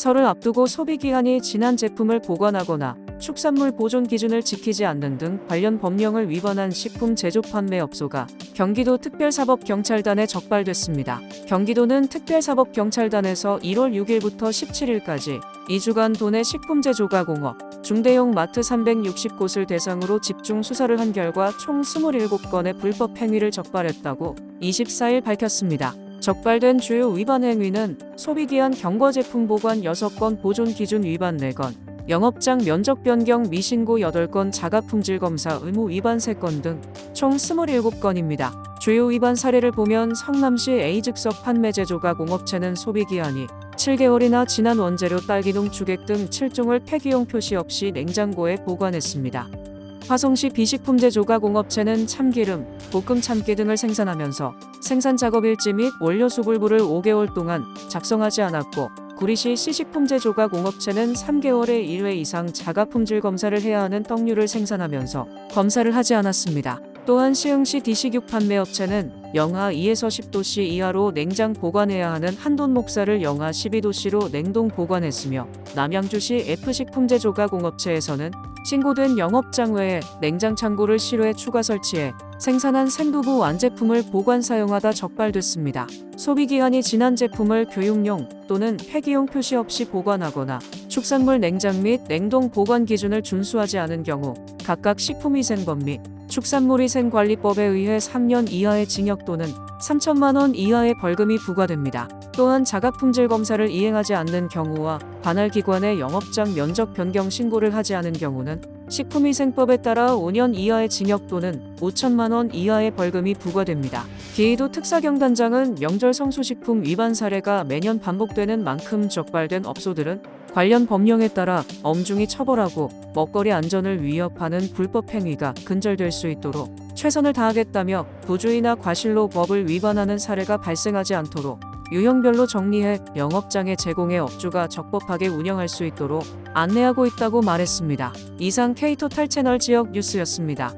설을 앞두고 소비기한이 지난 제품을 보관하거나 축산물 보존 기준을 지키지 않는 등 관련 법령을 위반한 식품 제조 판매 업소가 경기도 특별사법경찰단에 적발됐습니다. 경기도는 특별사법경찰단에서 1월 6일부터 17일까지 2주간 도내 식품 제 조가 공업, 중대형 마트 360곳을 대상으로 집중 수사를 한 결과 총 27건의 불법 행위를 적발했다고 24일 밝혔습니다. 적발된 주요 위반 행위는 소비기한 경과 제품 보관 6건 보존 기준 위반 4건, 영업장 면적 변경 미신고 8건 자가 품질 검사 의무 위반 3건 등 총 27건입니다. 주요 위반 사례를 보면 성남시 A즉석 판매 제조가 공업체는 소비기한이 7개월이나 지난 원재료 딸기농 주객 등 7종을 폐기용 표시 없이 냉장고에 보관했습니다. 화성시 비식품제 조가공업체는 참기름, 볶음 참깨 등을 생산하면서 생산 작업 일지 및 원료 수불부를 5개월 동안 작성하지 않았고 구리시 시식품제 조가공업체는 3개월에 1회 이상 자가 품질 검사를 해야 하는 떡류를 생산하면서 검사를 하지 않았습니다. 또한 시흥시 디식육 판매업체는 영하 2에서 10도씨 이하로 냉장 보관해야 하는 한돈 목살을 영하 12도씨로 냉동 보관했으며 남양주시 F식품제 조가공업체에서는 신고된 영업장 외에 냉장 창고를 실외 추가 설치해 생산한 생두부 완제품을 보관 사용하다 적발됐습니다. 소비기한이 지난 제품을 교육용 또는 폐기용 표시 없이 보관하거나 축산물 냉장 및 냉동 보관 기준을 준수하지 않은 경우 각각 식품위생법 및 축산물위생관리법에 의해 3년 이하의 징역 또는 3천만 원 이하의 벌금이 부과됩니다. 또한 자가품질 검사를 이행하지 않는 경우와 관할 기관의 영업장 면적 변경 신고를 하지 않은 경우는 식품위생법에 따라 5년 이하의 징역 또는 5천만 원 이하의 벌금이 부과됩니다. 기의도 특사경단장은 명절 성수식품 위반 사례가 매년 반복되는 만큼 적발된 업소들은 관련 법령에 따라 엄중히 처벌하고 먹거리 안전을 위협하는 불법 행위가 근절될 수 있도록 최선을 다하겠다며 부주의나 과실로 법을 위반하는 사례가 발생하지 않도록 유형별로 정리해 영업장의 제공의 업주가 적법하게 운영할 수 있도록 안내하고 있다고 말했습니다. 이상 K토탈 채널 지역 뉴스였습니다.